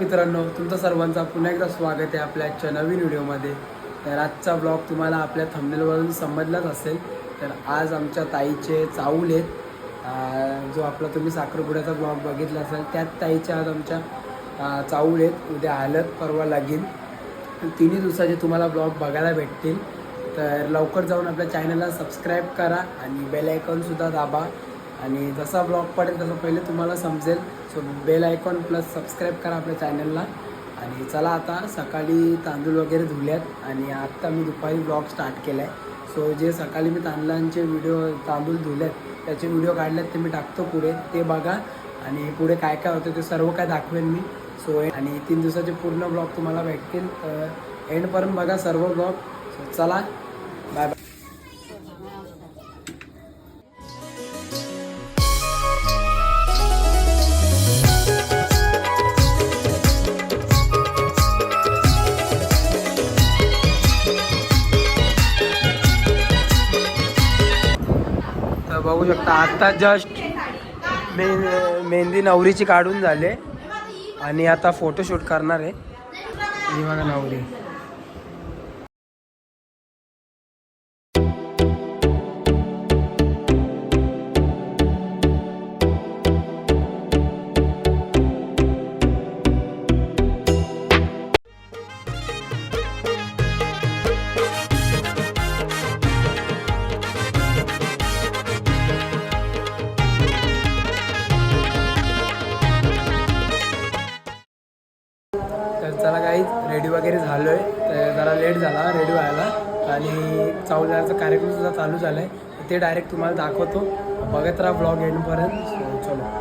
मित्रांनो तुमचं सर्वांचा पुन्हा एकदा स्वागत आहे आपल्या आजच्या नवीन व्हिडिओमध्ये. तर आजचा ब्लॉग तुम्हाला आपल्या थंबनेलवरून समजलाच असेल. तर आज आमच्या ताईचे चाऊल आहेत. जो आपला तुम्ही साखरपुड्याचा ब्लॉग बघितला असाल त्यात ताईच्या आज आमच्या चाऊल आहेत. उद्या आलं परवा लागेल तिन्ही दिवसाचे तुम्हाला ब्लॉग बघायला भेटतील. तर लवकर जाऊन आपल्या चॅनलला सबस्क्राईब करा आणि बेल आयकॉनसुद्धा दाबा. आणि जसा ब्लॉग पडेल तसं पहिले तुम्हाला समजेल. So bell icon plus subscribe करा आपल्या चॅनलला आणि चला आता सकाळी तांदूळ वगैरे धुल्यात. आणि आत्ता मी दुपारी ब्लॉग स्टार्ट केला आहे सो जे सकाळी मी तांदळांचे व्हिडिओ तांदूळ धुल्यात त्याचे व्हिडिओ काढलेत ते मी टाकतो पुढे. ते बघा. आणि पुढे काय काय होतं ते सर्व काय दाखवेन मी. सो आणि तीन दिवसाचे पूर्ण ब्लॉग तुम्हाला भेटतील. तर एंडपर्यंत बघा सर्व ब्लॉग सो चला. बाय बाय बघू शकता. आत्ता जस्ट मे मेहंदी नवरीची काढून झाले. आणि आता फोटोशूट करणार आहे. ही बघा नवरी. चला काही रेडी वगैरे झालो आहे तर जरा लेट झाला रेडी व्हायला. आणि चावल्याचा कार्यक्रमसुद्धा चालू झाला आहे ते डायरेक्ट तुम्हाला दाखवतो. बघत राहा ब्लॉग एंडपर्यंत चलो.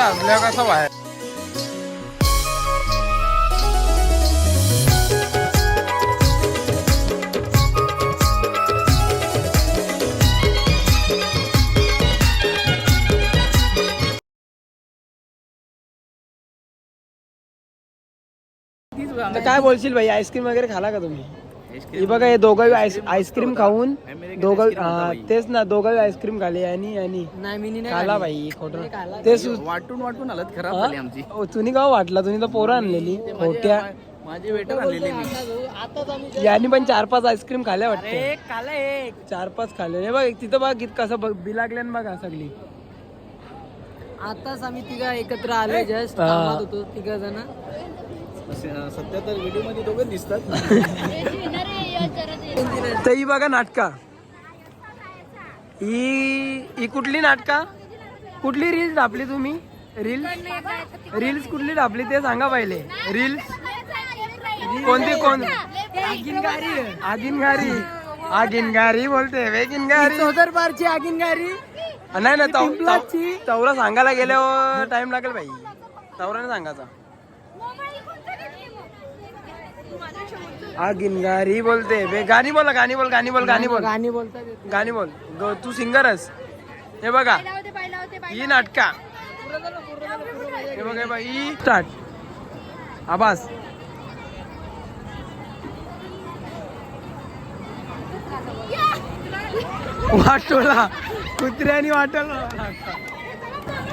आवरा असल्या काय बोलशील भाई आईस्क्रीम वगैरे खाला का तुम्ही हे बघा हे दोघं आईस आईस्क्रीम खाऊन दोघं हा, तेच ना दोघं आईस्क्रीम खाली आणि आणि. नाही मी खाला भाई खोटं. ते सु- वाटून वाटून हालत खराब हा? झाली आमची. ओ, तुम्ही गाव वाटला? तुम्ही तर पोरं आणलेली. खोट्या. माझी वेटर आणलेली मी. यांनी पण चार पाच आईस्क्रीम खाल्या वाटते. काला एक चार पाच खाल्ले हे बघ तिथं बघ कसं बघ बिलागले बघा सगळी. आताच आम्ही तिघा एकत्र आलो जस्ट हा. होतो तिघ जण. सध्या तर व्हिडिओमध्ये दोघं दिसतात. तर ही बघा नाटका. ही ही कुठली नाटका? कुठली रील्स टापली तुम्ही? रील्स? रील्स कुठली टापली ते सांगा पहिले. रील्स? कोणती कोण? आगिनगारी. आगिनगारी. बोलते वेगिनगारी. चौदर बारची आगिनगारी. नाही ना तव- पिंपलाची. तव- तवरा सांगायला गेल्यावर टाइम लागेल भाई तवराने सांगायचा. आगिनगारी बोलते. बे गाणी बोला गाणी बोल गाणी बोल गाणी बोल. गाणी नाही. गाणी बोल. ग- तू सिंगरच हे बघा. ही नाटका. हे बघा हे बघा ही स्टार्ट. आबास वाटोला कुत्र्यानी वाटवला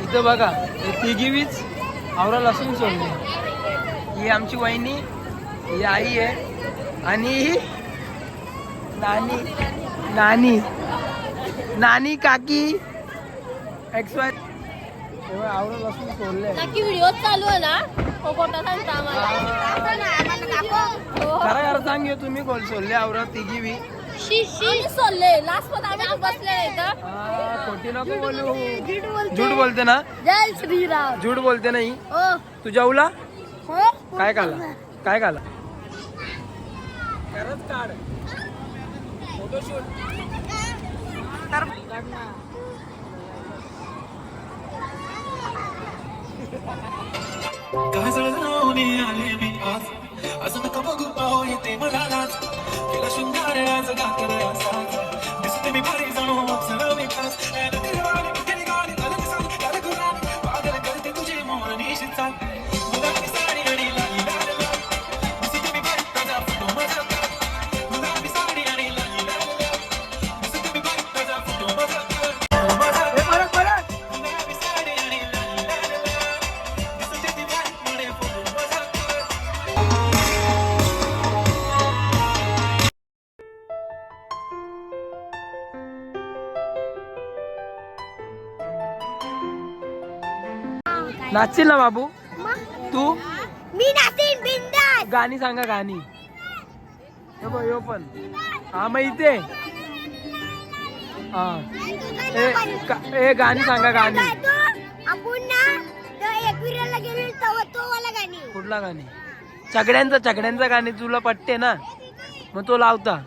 इथं बघा हे तिघी वीज आवरा लसूण सोडली. ही आमची वहिनी. ही आई आहे. आणि ही नानी नानी नानी काकी एक्स वाय आवडत असून सोडले नक्की व्हिडिओ चालू आहे ना? हो खोटा सांगता आम्हाला. खरं खरं सांग हे तुम्ही कोण सोडले आवरत तिघी बी? आम्ही सोडले. लास्टमध्ये आम्ही बसले नाही तर हा, खोटी नको बोलू. झूट बोलते. ना? जय श्रीराम. झूट बोलते नाही. हो. तू जेवला हो. काय खाला? काय खाला? खरंच काढ काजळावणे आले मी आज. असं नका बघू पाहो येते मला लाज. केला शृंगार आज गाकर असाच दिसते मी नाचशील ना बाबू? तू? मी नाचीन बिंदास. गाणी सांगा गाणी. हे बघ ह्यो पण. हा मग इथे. हा. ए का- ए गाणी सांगा गाणी. आपण ना तो एकविराला गेलो तेव्हा तो वाला गाणी. कुठला गाणी? सगळ्यांचं सगळ्यांचं गाणी तुला पटते ना? मग तो लावता.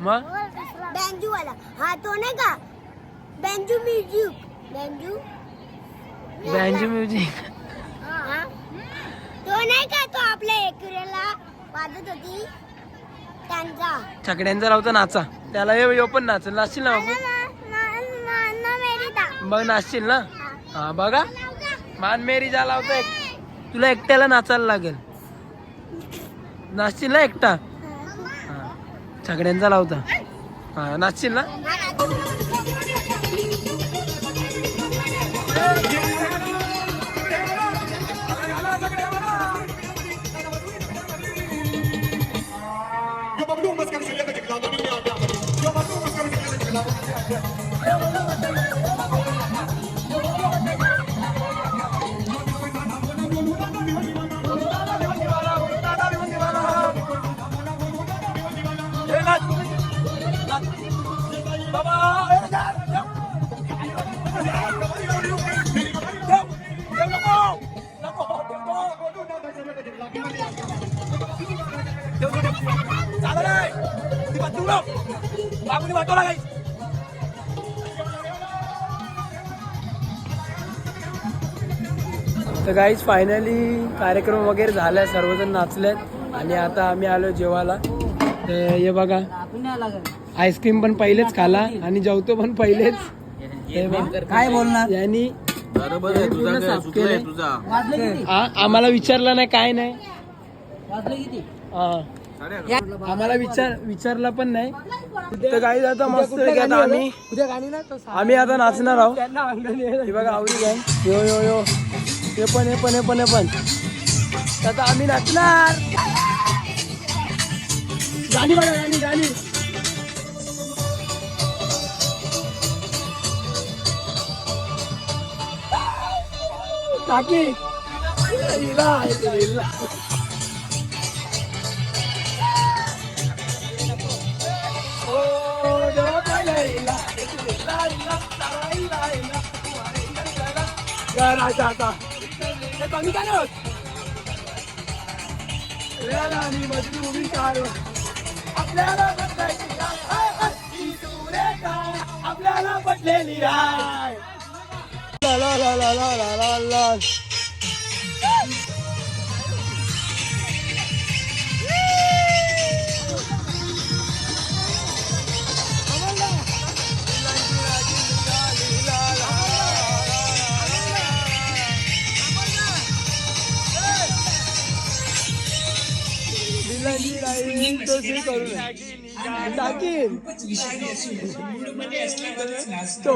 मग? बँजू वाला हा तो नाही का? Banjo music. बँजू? बँजू म्युझिक हा? तो नाही का तो आपल्या वाजत होती? त्यांचा. सगळ्यांचा लावता नाचा. त्याला ये यो पण नाचेल. नाचशील ना बाबू? मग नाचशील ना? हा. बघा. मान मेरी जा लावता एक. तुला एकट्याला नाचायला लागेल. नाचशील ना एकटा? हा. सगळ्यांचा लावता. हा नाचशील ना? Salah तर गाईज फायनली कार्यक्रम वगैरे झालाय सर्वजण नाचलेत आणि आता आम्ही आलो जेवायला. तर हे बघा आईस्क्रीम पण पहिलेच खाला आणि जेवतो पण पहिलेच. काय बोलणार? यांनी बरोबर आहे तुझा. तुझा. आम्हाला विचारलं नाही काय नाही. आम्हाला विचार विचारला पण नाही. तर काही आता मस्त आता आम्ही आम्ही आता नाचणार आहोत. हे बघा आवडी काय यो यो यो. हे पण हे पण हे पण हे पण. आता आम्ही नाचणार. गाणी बघा गाणी गाणी. राजा आता कमी काय होत आपल्याला पटलेली राय ला ला ला ला ला ला तो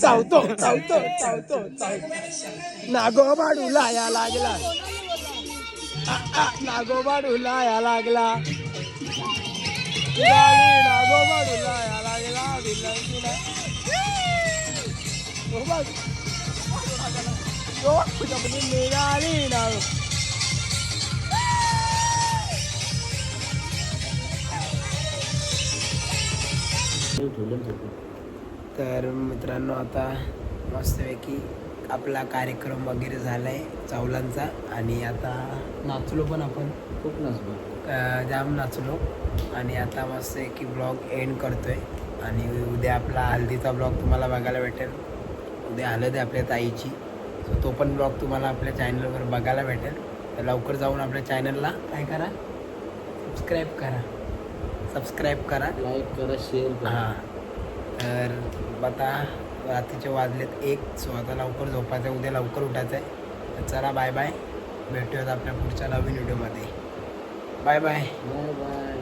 चावतो चावतो चावतो नागोबा डुला या लागला. नागोबा डुला या लागला. नागोबा तर मित्रांनो आता मस्तपैकी आपला कार्यक्रम वगैरे झाला आहे चावलांचा आणि आता नाचलो पण आपण. खूप अ, जाम नाचलो आणि आता मस्त आहे की ब्लॉग एंड करतोय आणि उद्या आपला हल्दीचा ब्लॉग तुम्हाला बघायला भेटेल. उद्या हळद आहे आपल्या ताईची. सो तो पण ब्लॉग तुम्हाला आपल्या चॅनलवर बघायला भेटेल. तर लवकर जाऊन आपल्या चॅनलला काय करा? सबस्क्राईब करा. सबस्क्राईब करा. लाईक करा शेअर करा. हां. तर आता रात्रीचे वाजलेत एक सो आता लवकर झोपायचं आहे उद्या लवकर उठायचं आहे तर चला बाय बाय. भेटूयात आपल्या पुढच्या नवीन व्हिडिओमध्ये. Bye bye. Bye bye.